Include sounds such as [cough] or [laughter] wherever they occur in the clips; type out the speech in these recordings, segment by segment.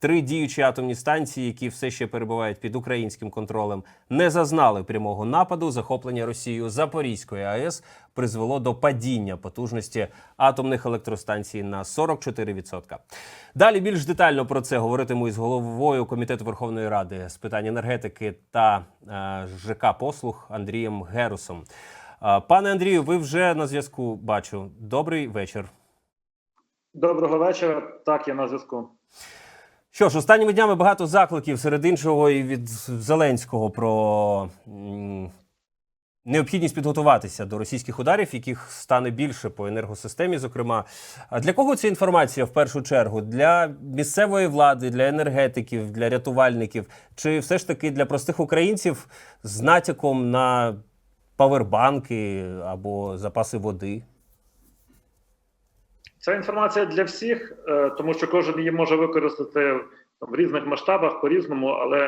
Три діючі атомні станції, які все ще перебувають під українським контролем, не зазнали прямого нападу. Захоплення Росією Запорізької АЕС призвело до падіння потужності атомних електростанцій на 44%. Далі більш детально про це говоритиму із головою комітету Верховної Ради з питань енергетики та е, ЖК послуг Андрієм Герусом. Е, Пане Андрію, ви вже на зв'язку бачу. Добрий вечір. Доброго вечора. Так, я на зв'язку. Що ж, останніми днями багато закликів серед іншого і від Зеленського про необхідність підготуватися до російських ударів, яких стане більше по енергосистемі. Зокрема, а для кого ця інформація в першу чергу? Для місцевої влади, для енергетиків, для рятувальників, чи все ж таки для простих українців з натяком на павербанки або запаси води? Ця інформація для всіх, е, тому що кожен її може використати в різних масштабах по-різному, але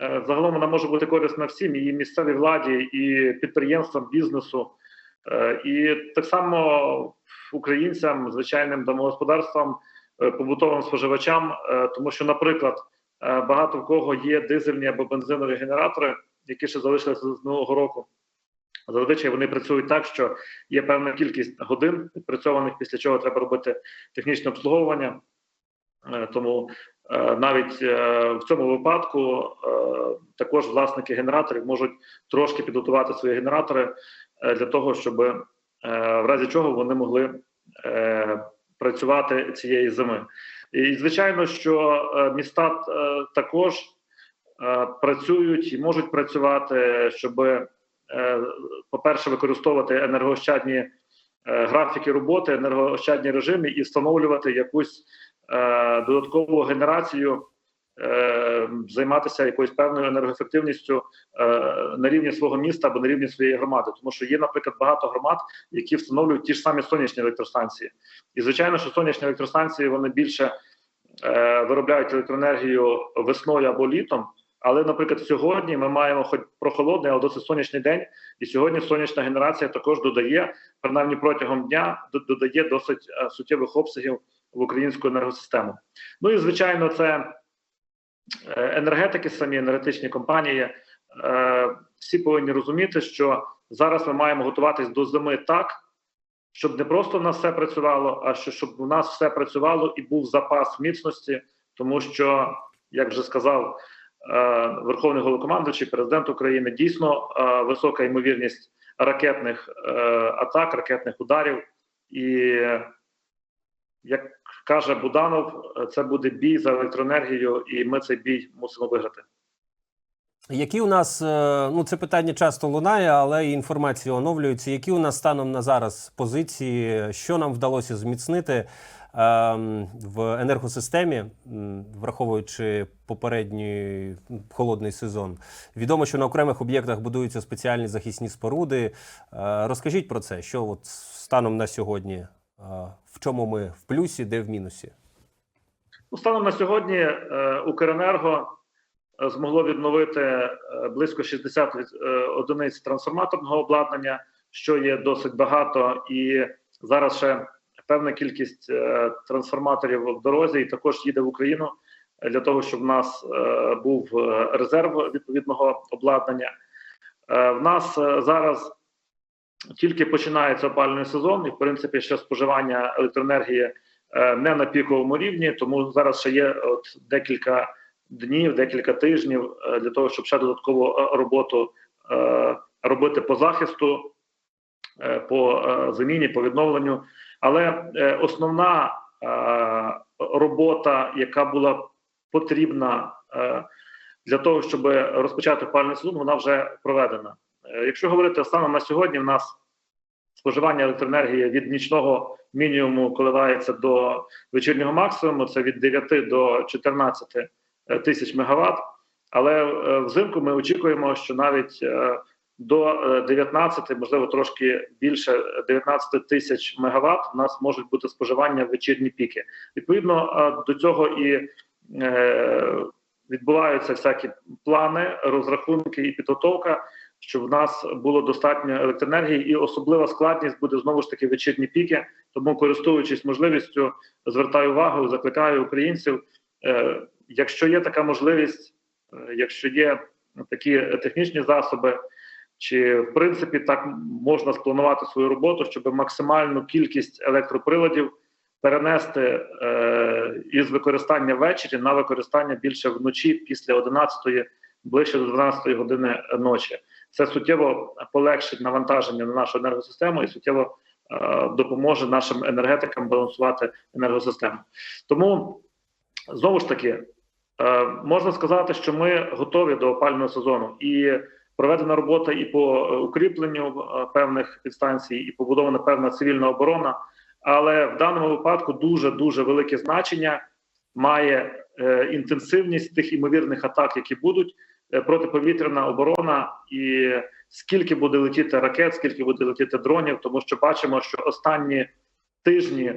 е, загалом вона може бути корисна всім, і місцевій владі, і підприємствам, бізнесу, е, і так само українцям, звичайним домогосподарствам, побутовим споживачам, тому що, наприклад, багато в кого є дизельні або бензинові генератори, які ще залишилися з минулого року. Зазвичай вони працюють так, що є певна кількість годин відпрацьованих, після чого треба робити технічне обслуговування. Е, Тому е, навіть е, в цьому випадку також власники генераторів можуть трошки підготувати свої генератори для того, щоб в разі чого вони могли працювати цієї зими. І звичайно, що міста також працюють і можуть працювати, щоб по-перше, використовувати енергоощадні е, графіки роботи, енергоощадні режими і встановлювати якусь е, додаткову генерацію, е, займатися якоюсь певною енергоефективністю е, на рівні свого міста або на рівні своєї громади, тому що є, наприклад, багато громад, які встановлюють ті ж самі сонячні електростанції, і звичайно, що сонячні електростанції вони більше е, виробляють електроенергію весною або літом. Але, наприклад, сьогодні ми маємо хоч прохолодний, але досить сонячний день, і сьогодні сонячна генерація також додає, принаймні протягом дня, додає досить е, суттєвих обсягів в українську енергосистему. Ну і звичайно, це е, енергетики, самі енергетичні компанії. Е, Всі повинні розуміти, що зараз ми маємо готуватись до зими так, щоб не просто в нас все працювало, а що щоб у нас все працювало і був запас міцності, тому що, як вже сказав Верховний головнокомандуючий, президент України, дійсно е, висока ймовірність ракетних е, атак, ракетних ударів. І як каже Буданов, е, це буде бій за електроенергію, і ми цей бій мусимо виграти. Які у нас е, ну це питання часто лунає, але і інформація оновлюється. Які у нас станом на зараз позиції, що нам вдалося зміцнити в енергосистемі, враховуючи попередній холодний сезон? Відомо, що на окремих об'єктах будуються спеціальні захисні споруди. Е, Розкажіть про це, що от станом на сьогодні, е, в чому ми в плюсі, де в мінусі? Ну, станом на сьогодні е, Укренерго змогло відновити близько 60 е, одиниць трансформаторного обладнання, що є досить багато, і зараз ще певна кількість е, трансформаторів в дорозі, і також їде в Україну для того, щоб в нас е, був е, резерв відповідного обладнання. В нас зараз тільки починається опалювальний сезон, і в принципі ще споживання електроенергії не на піковому рівні, тому зараз ще є от декілька днів, декілька тижнів для того, щоб ще додаткову роботу робити по захисту, по заміні, по відновленню. Але е, основна е, робота, яка була потрібна е, для того, щоб розпочати опалювальний сезон, вона вже проведена. Якщо говорити станом на сьогодні, в нас споживання електроенергії від нічного мінімуму коливається до вечірнього максимуму. Це від 9 до 14 тисяч мегаватт. Але взимку ми очікуємо, що навіть до е, 19, можливо, трошки більше 19 тисяч мегаватт у нас можуть бути споживання в вечірні піки. Відповідно е, до цього і е, відбуваються всякі плани, розрахунки і підготовка щоб в нас було достатньо електроенергії, і особлива складність буде знову ж таки вечірні піки. Тому, користуючись можливістю, звертаю увагу, закликаю українців е, якщо є така можливість, е, якщо є такі технічні засоби, чи в принципі так можна спланувати свою роботу, щоб максимальну кількість електроприладів перенести е, із використання ввечері на використання більше вночі після 11-ї, ближче до 12 години ночі. Це суттєво полегшить навантаження на нашу енергосистему і суттєво е, допоможе нашим енергетикам балансувати енергосистему. Тому знову ж таки е, можна сказати, що ми готові до опального сезону і проведена робота і по е, укріпленню е, певних підстанцій, і побудована певна цивільна оборона. Але в даному випадку дуже дуже велике значення має е, інтенсивність тих імовірних атак, які будуть протиповітряна оборона, і скільки буде летіти ракет, скільки буде летіти дронів, тому що бачимо, що останні тижні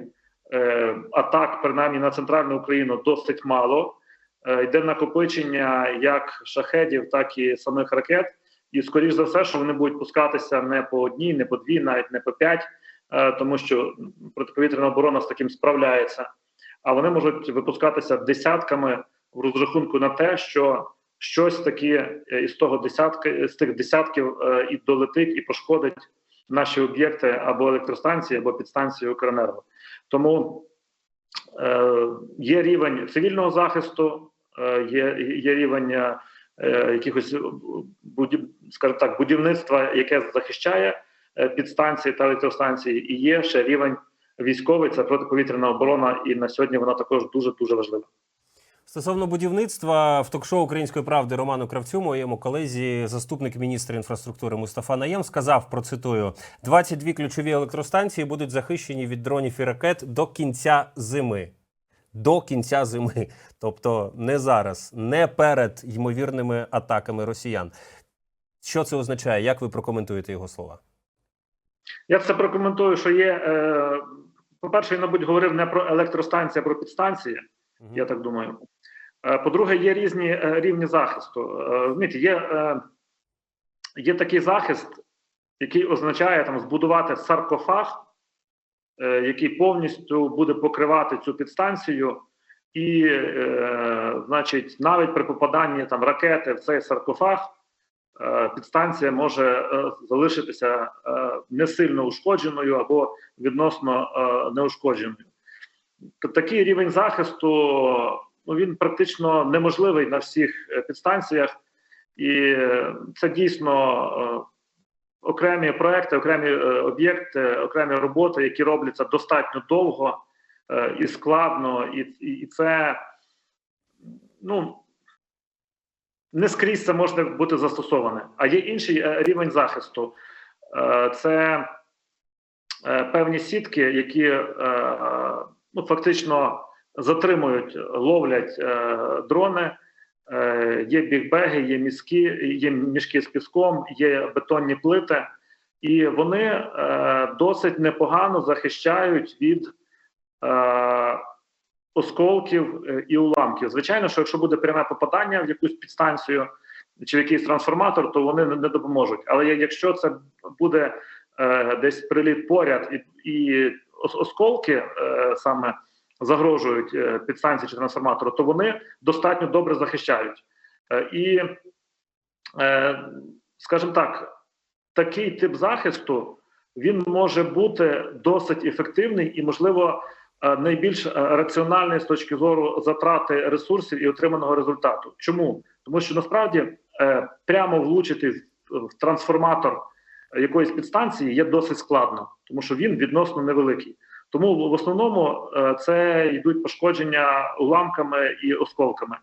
атак, принаймні на центральну Україну, досить мало. Йде накопичення як шахедів, так і самих ракет. І скоріш за все, що вони будуть пускатися не по одній, не по дві, навіть не по п'ять, е, тому що протиповітряна оборона з таким справляється. А вони можуть випускатися десятками в розрахунку на те, що щось таке е, із того десятки з тих десятків е, і долетить, і пошкодить наші об'єкти або електростанції, або підстанції Укренерго. Тому є рівень цивільного захисту, є, є рівень якихось будів, скажімо так, будівництва, яке захищає е, підстанції та електростанції, і є ще рівень військовий, це протиповітряна оборона, і на сьогодні вона також дуже дуже важлива. Стосовно будівництва в ток-шоу Української правди Роману Кравцю, моєму колезі, заступник міністра інфраструктури Мустафа Наєм сказав процитую: 22 ключові електростанції будуть захищені від дронів і ракет до кінця зими. До кінця зими, тобто не зараз, не перед ймовірними атаками росіян. Що це означає? Як ви прокоментуєте його слова? Я це прокоментую, що є. Е, по-перше, він, мабуть, говорив не про електростанції, а про підстанції. Мгм. Я так думаю. Е, По-друге, є різні е, рівні захисту. Е, Розумієте, є, є такий захист, який означає там збудувати саркофаг, який повністю буде покривати цю підстанцію, і, е, значить, навіть при попаданні там ракети в цей саркофаг. е, Підстанція може е, залишитися е, не сильно ушкодженою або відносно е, неушкодженою. Такий рівень захисту ну, він практично неможливий на всіх е, підстанціях, і е, це дійсно е, окремі проекти, окремі е, об'єкти, окремі роботи, які робляться достатньо довго е, і складно, і, і, це ну. Не скрізь це може бути застосоване. А є інший е, рівень захисту. Це певні сітки, які ну, фактично затримують, ловлять дрони. Е, Є бігбеги, є мізки, є мішки з піском, є бетонні плити, і вони е, досить непогано захищають від е, осколків і уламків. Звичайно, що якщо буде пряме попадання в якусь підстанцію чи в якийсь трансформатор, то вони не, допоможуть. Але якщо це буде десь приліт поряд і, осколки саме загрожують е, підстанції чи трансформатору, то вони достатньо добре захищають. Е, і, е, скажімо так, такий тип захисту він може бути досить ефективний і, можливо, найбільш раціональний з точки зору затрати ресурсів і отриманого результату. Чому? Тому що насправді прямо влучити в трансформатор якоїсь підстанції є досить складно, тому що він відносно невеликий. Тому в основному е, це йдуть пошкодження уламками і осколками.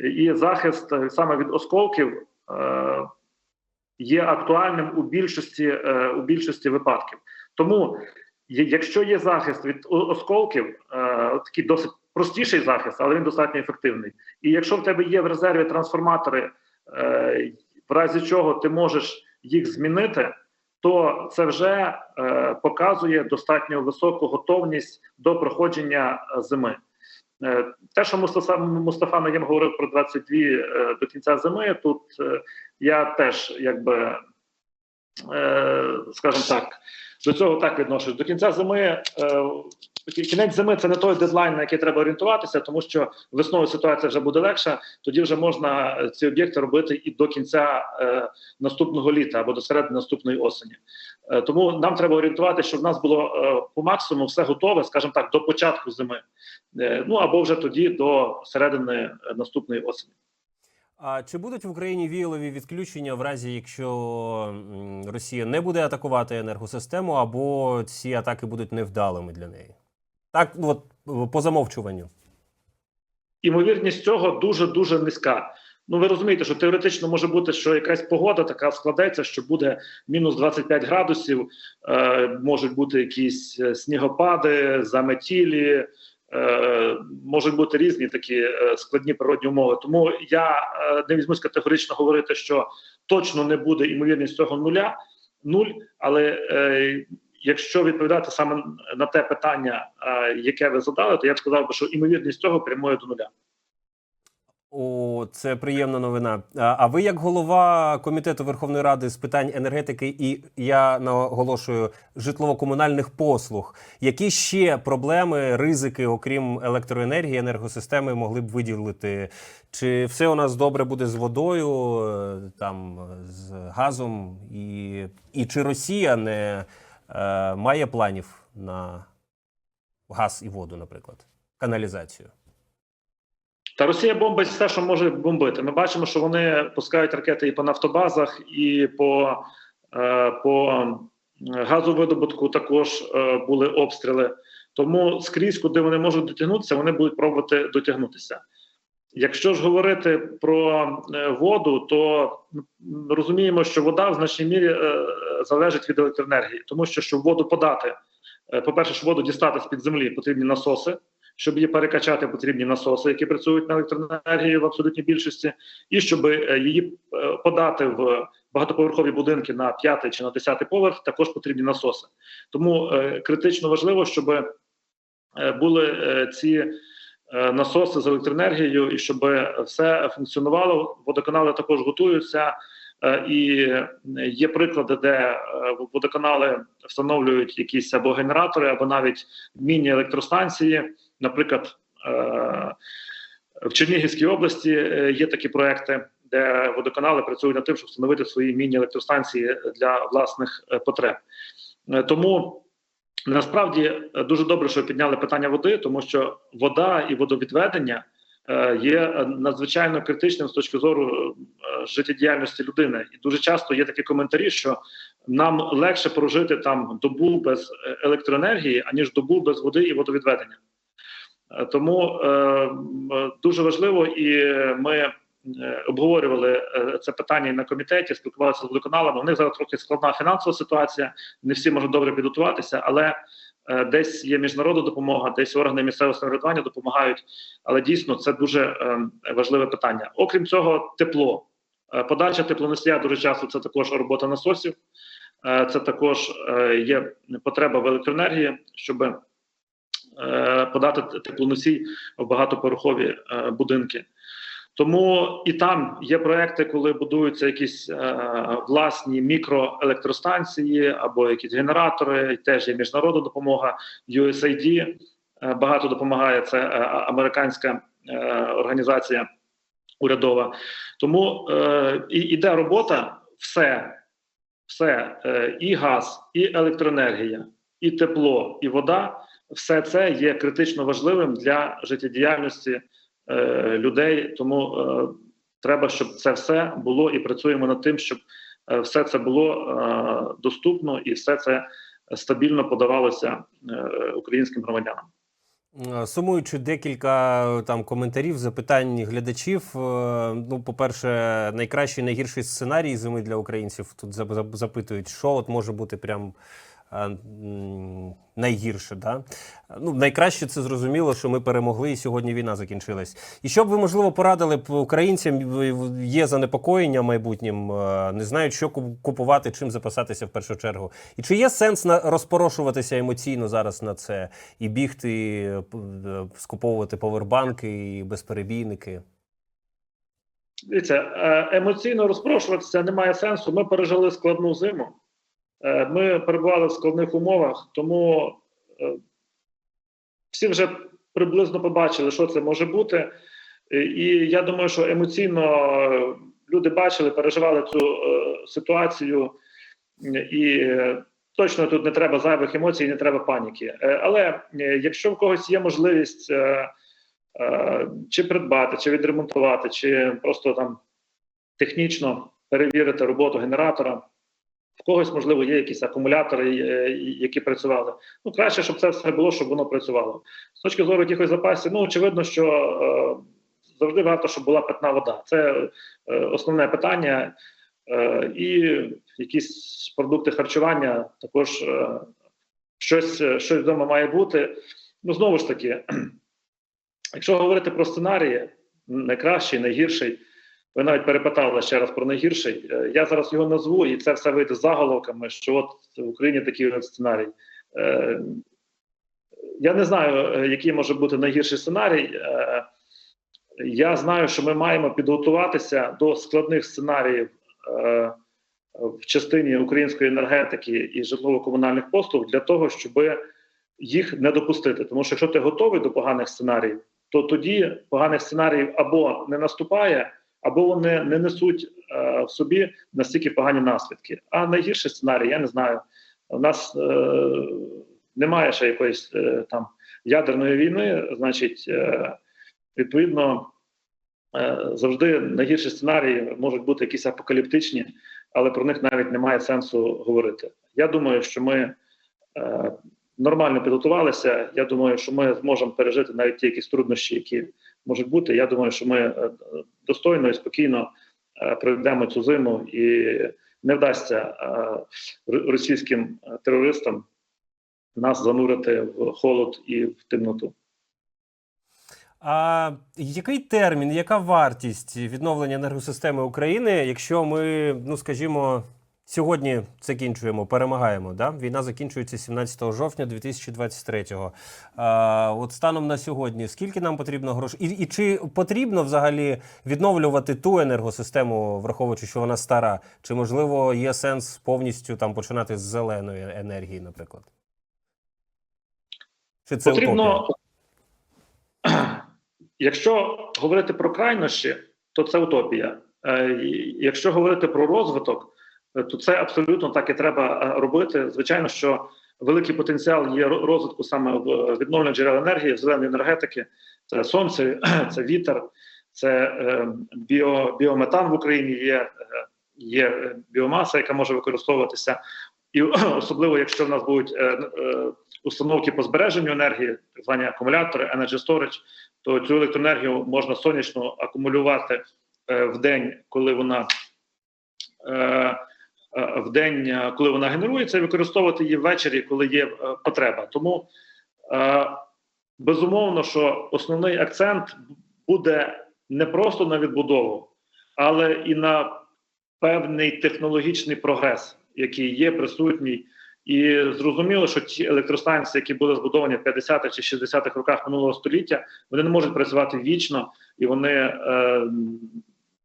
І захист е, саме від осколків е, є актуальним у більшості, у більшості випадків. Тому, якщо є захист від осколків, такий досить простіший захист, але він достатньо ефективний. І якщо в тебе є в резерві трансформатори, в разі чого ти можеш їх змінити, то це вже е, показує достатньо високу готовність до проходження е, зими. Е, Те, що Мустафа, Мустафа Наєм говорив про 22 е, до кінця зими, тут е, я теж якби скажімо так, до цього так відношусь. До кінця зими, е, кінець зими це не той дедлайн, на який треба орієнтуватися, тому що весною ситуація вже буде легша. Тоді вже можна ці об'єкти робити і до кінця е, наступного літа або до середини наступної осені. Е, тому нам треба орієнтувати, щоб в нас було е, по максимуму все готове, скажімо так, до початку зими. Е, ну або вже тоді до середини е, наступної осені. А чи будуть в Україні віялові відключення в разі, якщо Росія не буде атакувати енергосистему, або ці атаки будуть невдалими для неї? Так, от по замовчуванню. Імовірність цього дуже дуже низька. Ну ви розумієте, що теоретично може бути, що якась погода така складеться, що буде мінус 25 градусів, е, можуть бути якісь е, снігопади, заметілі, е, можуть бути різні такі е, складні природні умови. Тому я е, не візьмусь категорично говорити, що точно не буде імовірність цього нуля, нуль, але Якщо відповідати саме на те питання, яке ви задали, то я б сказав би, що імовірність цього прямує до нуля. О, це приємна новина. А ви, як голова комітету Верховної Ради з питань енергетики, і я наголошую житлово-комунальних послуг, які ще проблеми, ризики, окрім електроенергії, енергосистеми, могли б виділити? Чи все у нас добре буде з водою, е, там з газом, і, і чи Росія не е, має планів на газ і воду, наприклад, каналізацію? Та Росія бомбить все, що може бомбити. Ми бачимо, що вони пускають ракети і по нафтобазах, і по, е, по газовидобутку також е, були обстріли. Тому скрізь, куди вони можуть дотягнутися, вони будуть пробувати дотягнутися. Якщо ж говорити про е, воду, то розуміємо, що вода в значній мірі е, залежить від електроенергії, тому що щоб воду подати, е, по-перше, щоб воду дістати з під землі, потрібні насоси. Щоб її перекачати, потрібні насоси, які працюють на електроенергію в абсолютній більшості, і щоб е, її е, подати в багатоповерхові будинки на п'ятий чи на десятий поверх, також потрібні насоси. Тому е, критично важливо, щоб були ці насоси з електроенергією, і щоб все функціонувало. Водоканали також готуються. Е, І є приклади, де е, водоканали встановлюють якісь або генератори, або навіть міні-електростанції. Наприклад, е, в Чернігівській області е, є такі проекти, де водоканали працюють над тим, щоб встановити свої міні-електростанції для власних е, потреб. Е, Тому насправді е, дуже добре, що підняли питання води, тому що вода і водовідведення е, є е, надзвичайно критичним з точки зору е, життєдіяльності людини. І дуже часто є такі коментарі, що нам легше прожити там добу без е, електроенергії, аніж добу без води і водовідведення. Е, Тому е, дуже важливо, і ми е, обговорювали е, це питання на комітеті, спілкувалися з водоканалами. У них зараз трохи складна фінансова ситуація, не всі можуть добре підготуватися, але е, десь є міжнародна допомога, десь органи місцевого самоврядування допомагають. Але дійсно це дуже е, важливе питання. Окрім цього, тепло. Е, Подача теплоносія дуже часто це також робота насосів, Е, це також е, є потреба в електроенергії, щоб е, подати теплоносій в багатоповерхові е, будинки. Тому і там є проекти, коли будуються якісь е, власні мікроелектростанції або якісь генератори. Теж є міжнародна допомога. USAID е, багато допомагає. Це е, американська е, організація урядова. Тому е, і іде робота, все, все е, і газ, і електроенергія, і тепло, і вода все це є критично важливим для життєдіяльності людей. Тому е, треба, щоб це все було, і працюємо над тим, щоб е, все це було е, доступно і все це стабільно подавалося е, українським громадянам. Е, Сумуючи декілька е, там коментарів, запитань глядачів. е, Ну, по-перше, найкращий найгірший сценарій зими для українців. Тут зап- зап- запитують, що от може бути прям е, найгірше. Да? Ну, найкраще це зрозуміло, що ми перемогли, і сьогодні війна закінчилась. І що б ви, можливо, порадили б українцям, є занепокоєння майбутнім, е, не знають, що купувати, чим запасатися в першу чергу. І чи є сенс на розпорошуватися емоційно зараз на це і бігти, е, скуповувати повербанки і безперебійники? Дивіться, е, емоційно розпрошуватися немає сенсу. Ми пережили складну зиму. Е, Ми перебували в складних умовах, тому е, всі вже приблизно побачили, що це може бути. Е, І я думаю, що емоційно люди бачили, переживали цю ситуацію, і точно тут не треба зайвих емоцій, не треба паніки. Але якщо в когось є можливість чи придбати, чи відремонтувати, чи просто там технічно перевірити роботу генератора, в когось, можливо, є якісь акумулятори, е, які працювали. Ну, краще, щоб це все було, щоб воно працювало. З точки зору якихось запасів, ну очевидно, що е, завжди варто, щоб була питна вода. Це е, основне питання. І якісь продукти харчування також щось, щось вдома має бути. Ну, знову ж таки, [clears throat] якщо говорити про сценарії, найкращий, найгірший, ви навіть перепитали ще раз про найгірший. Е, Я зараз його назву, і це все вийде заголовками, що от в Україні такий сценарій. Е, Я не знаю, е, який може бути найгірший сценарій. Я знаю, що ми маємо підготуватися до складних сценаріїв в частині української енергетики і житлово-комунальних послуг для того, щоб їх не допустити. Тому що якщо ти готовий до поганих сценаріїв, то тоді поганих сценаріїв або не наступає, або вони не несуть е, в собі настільки погані наслідки. А найгірший сценарій, я не знаю. У нас е, немає ще якоїсь е, там ядерної війни, значить, е, відповідно, е, завжди найгірші сценарії можуть бути якісь апокаліптичні, але про них навіть немає сенсу говорити. Я думаю, що ми е, нормально підготувалися. Я думаю, що ми зможемо пережити навіть ті якісь труднощі, які можуть бути. Я думаю, що ми е, достойно і спокійно е, пройдемо цю зиму і не вдасться е, російським терористам нас занурити в холод і в темноту. А який термін, яка вартість відновлення енергосистеми України, якщо ми, ну скажімо, сьогодні закінчуємо, перемагаємо? Да? Війна закінчується 17 жовтня 2023-го. А, от станом на сьогодні, скільки нам потрібно грошей? І, і чи потрібно взагалі відновлювати ту енергосистему, враховуючи, що вона стара? Чи можливо є сенс повністю там починати з зеленої енергії, наприклад? Чи це утопія? Потрібно, [clears throat] якщо говорити про крайнощі, то це утопія. Е, Якщо говорити про розвиток, то це абсолютно так і треба е, робити. Звичайно, що великий потенціал є розвитку саме в е, відновлення джерел енергії, в зеленої енергетики. Це сонце, [clears throat] це вітер, це е, біо, біометан в Україні є, є біомаса, яка може використовуватися. І [clears throat] особливо, якщо в нас будуть установки по збереженню енергії, так звані акумулятори, Energy Storage, то цю електроенергію можна сонячно акумулювати в день, коли вона в день, е, коли вона генерується, і використовувати її ввечері, коли є е, потреба. Тому е, безумовно, що основний акцент буде не просто на відбудову, але і на певний технологічний прогрес, який є присутній. І зрозуміло, що ті електростанції, які були збудовані в 50-х чи 60-х роках минулого століття, вони не можуть працювати вічно, і вони е,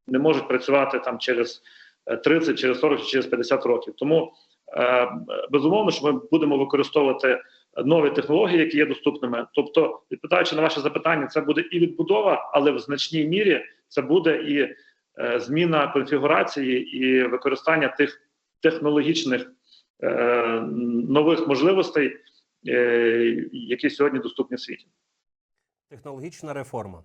не можуть працювати там через е, 30, через 40 чи через 50 років. Тому е, безумовно, що ми будемо використовувати нові технології, які є доступними. Тобто, відповідаючи на ваше запитання, це буде і відбудова, але в значній мірі це буде і е, зміна конфігурації і використання тих технологічних е, нових можливостей, які сьогодні доступні в світі. Технологічна реформа.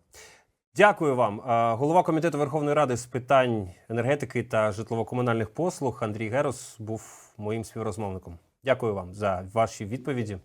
Дякую вам. Голова комітету Верховної Ради з питань енергетики та житлово-комунальних послуг Андрій Герос був моїм співрозмовником. Дякую вам за ваші відповіді.